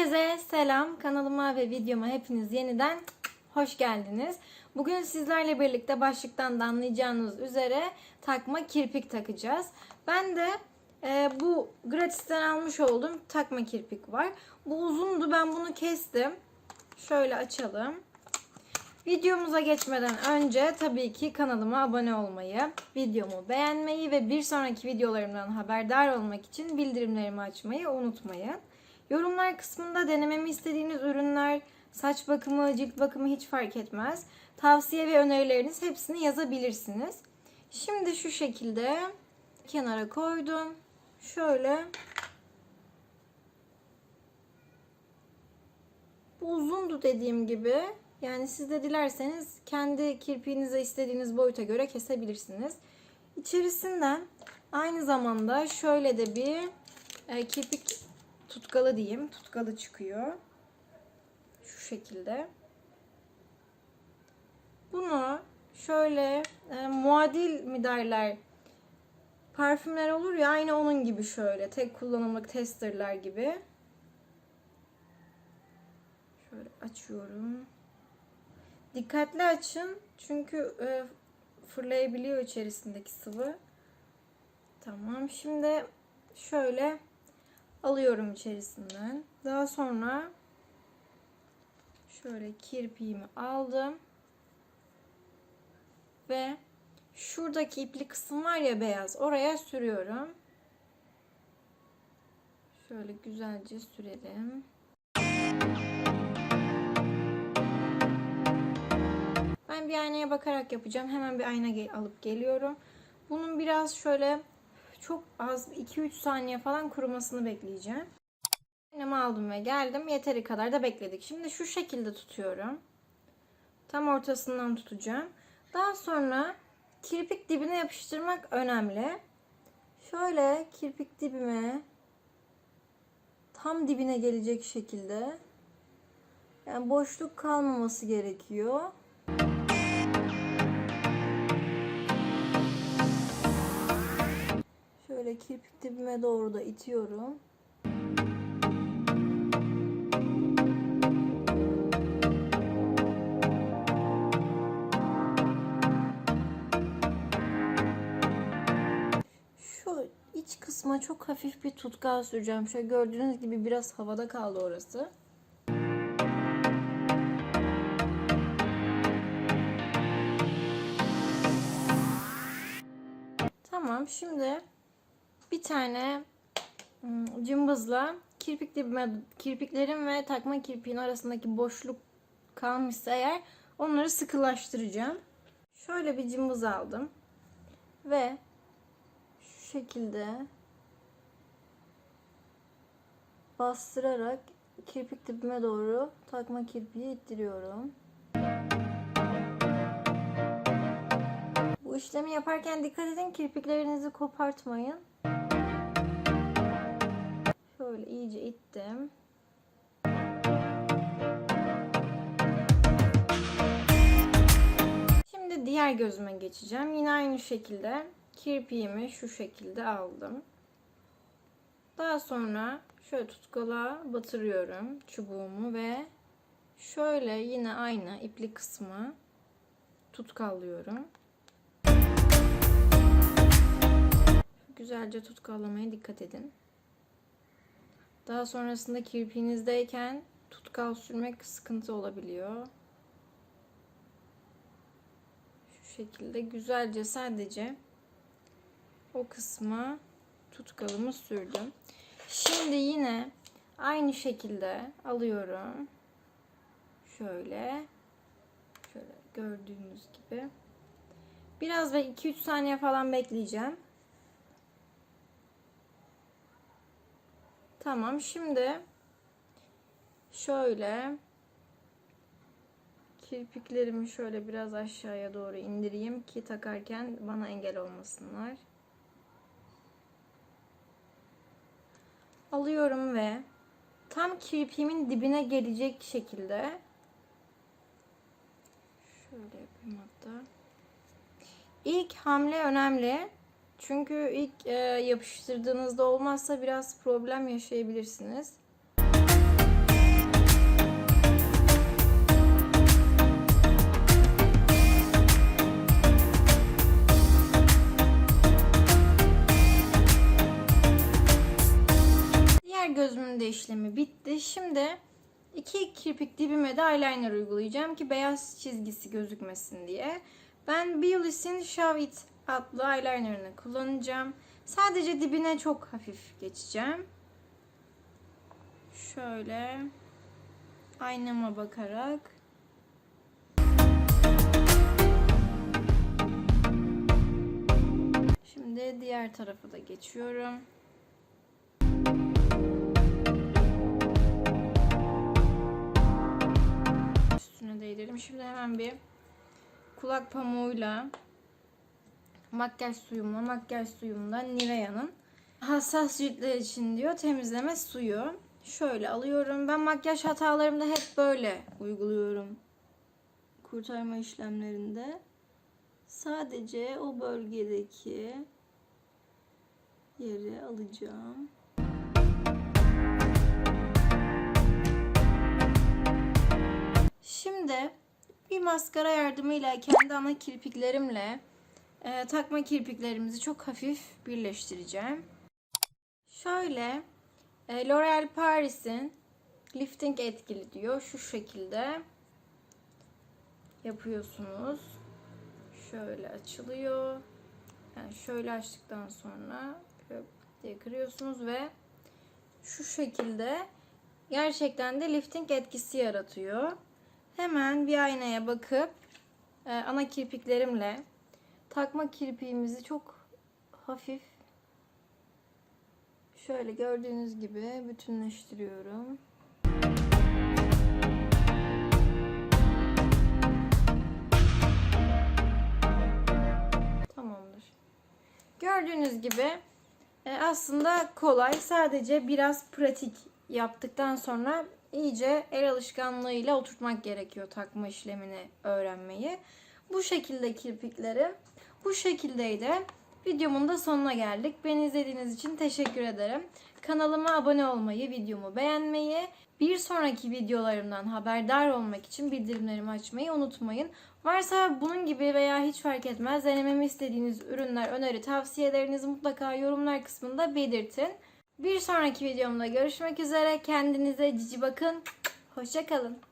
Herkese selam. Kanalıma ve videoma hepiniz yeniden hoş geldiniz. Bugün sizlerle birlikte başlıktan da anlayacağınız üzere takma kirpik takacağız. Ben de e, bu gratisten almış olduğum takma kirpik var. Bu uzundu ben bunu kestim. Şöyle açalım. Videomuza geçmeden önce tabii ki kanalıma abone olmayı, videomu beğenmeyi ve bir sonraki videolarımdan haberdar olmak için bildirimlerimi açmayı unutmayın. Yorumlar kısmında denememi istediğiniz ürünler, saç bakımı, cilt bakımı hiç fark etmez. Tavsiye ve önerileriniz hepsini yazabilirsiniz. Şimdi şu şekilde kenara koydum. Şöyle Bu uzundu dediğim gibi. Yani siz de dilerseniz kendi kirpiğinize istediğiniz boyuta göre kesebilirsiniz. İçerisinden aynı zamanda şöyle de bir e, kirpik tutkalı diyeyim. Tutkalı çıkıyor. Şu şekilde. Bunu şöyle e, muadil mi derler? Parfümler olur ya aynı onun gibi şöyle. Tek kullanımlık testerler gibi. Şöyle açıyorum. Dikkatli açın. Çünkü e, fırlayabiliyor içerisindeki sıvı. Tamam. Şimdi şöyle alıyorum içerisinden. Daha sonra şöyle kirpiğimi aldım. Ve şuradaki ipli kısım var ya beyaz. Oraya sürüyorum. Şöyle güzelce sürelim. Ben bir aynaya bakarak yapacağım. Hemen bir ayna alıp geliyorum. Bunun biraz şöyle çok az 2-3 saniye falan kurumasını bekleyeceğim. Aynamı aldım ve geldim. Yeteri kadar da bekledik. Şimdi şu şekilde tutuyorum. Tam ortasından tutacağım. Daha sonra kirpik dibine yapıştırmak önemli. Şöyle kirpik dibime tam dibine gelecek şekilde yani boşluk kalmaması gerekiyor. Kirpik dibime doğru da itiyorum. Şu iç kısma çok hafif bir tutkal süreceğim. Şöyle gördüğünüz gibi biraz havada kaldı orası. Tamam şimdi bir tane cımbızla kirpik dibime, kirpiklerim ve takma kirpiğin arasındaki boşluk kalmışsa eğer onları sıkılaştıracağım. Şöyle bir cımbız aldım ve şu şekilde bastırarak kirpik dibime doğru takma kirpiği ittiriyorum. Bu işlemi yaparken dikkat edin kirpiklerinizi kopartmayın. Şöyle iyice ittim. Şimdi diğer gözüme geçeceğim. Yine aynı şekilde kirpiğimi şu şekilde aldım. Daha sonra şöyle tutkala batırıyorum çubuğumu ve şöyle yine aynı ipli kısmı tutkallıyorum. Güzelce tutkallamaya dikkat edin. Daha sonrasında kirpiğinizdeyken tutkal sürmek sıkıntı olabiliyor. Şu şekilde güzelce sadece o kısma tutkalımı sürdüm. Şimdi yine aynı şekilde alıyorum. Şöyle. Şöyle gördüğünüz gibi. Biraz ve 2-3 saniye falan bekleyeceğim. Tamam şimdi şöyle kirpiklerimi şöyle biraz aşağıya doğru indireyim ki takarken bana engel olmasınlar. Alıyorum ve tam kirpiğimin dibine gelecek şekilde şöyle yapayım hatta. İlk hamle önemli. Çünkü ilk e, yapıştırdığınızda olmazsa biraz problem yaşayabilirsiniz. Diğer gözümün de işlemi bitti. Şimdi iki kirpik dibime de eyeliner uygulayacağım ki beyaz çizgisi gözükmesin diye. Ben Beulis'in Show It adlı eyelinerını kullanacağım. Sadece dibine çok hafif geçeceğim. Şöyle aynama bakarak Şimdi diğer tarafa da geçiyorum. Üstüne değdirelim. Şimdi hemen bir kulak pamuğuyla makyaj suyumla makyaj suyumla Nivea'nın hassas ciltler için diyor temizleme suyu. Şöyle alıyorum. Ben makyaj hatalarımda hep böyle uyguluyorum. Kurtarma işlemlerinde. Sadece o bölgedeki yeri alacağım. Şimdi bir maskara yardımıyla kendi ana kirpiklerimle e, takma kirpiklerimizi çok hafif birleştireceğim. Şöyle e, L'Oreal Paris'in lifting etkili diyor. Şu şekilde yapıyorsunuz. Şöyle açılıyor. Yani şöyle açtıktan sonra diye kırıyorsunuz ve şu şekilde gerçekten de lifting etkisi yaratıyor. Hemen bir aynaya bakıp e, ana kirpiklerimle takma kirpiğimizi çok hafif şöyle gördüğünüz gibi bütünleştiriyorum. Tamamdır. Gördüğünüz gibi e, aslında kolay. Sadece biraz pratik yaptıktan sonra iyice el alışkanlığıyla oturtmak gerekiyor takma işlemini öğrenmeyi. Bu şekilde kirpiklerim. Bu şekildeydi. Videomun da sonuna geldik. Beni izlediğiniz için teşekkür ederim. Kanalıma abone olmayı, videomu beğenmeyi, bir sonraki videolarımdan haberdar olmak için bildirimlerimi açmayı unutmayın. Varsa bunun gibi veya hiç fark etmez denememi istediğiniz ürünler, öneri, tavsiyelerinizi mutlaka yorumlar kısmında belirtin. Bir sonraki videomda görüşmek üzere. Kendinize cici bakın. Hoşçakalın.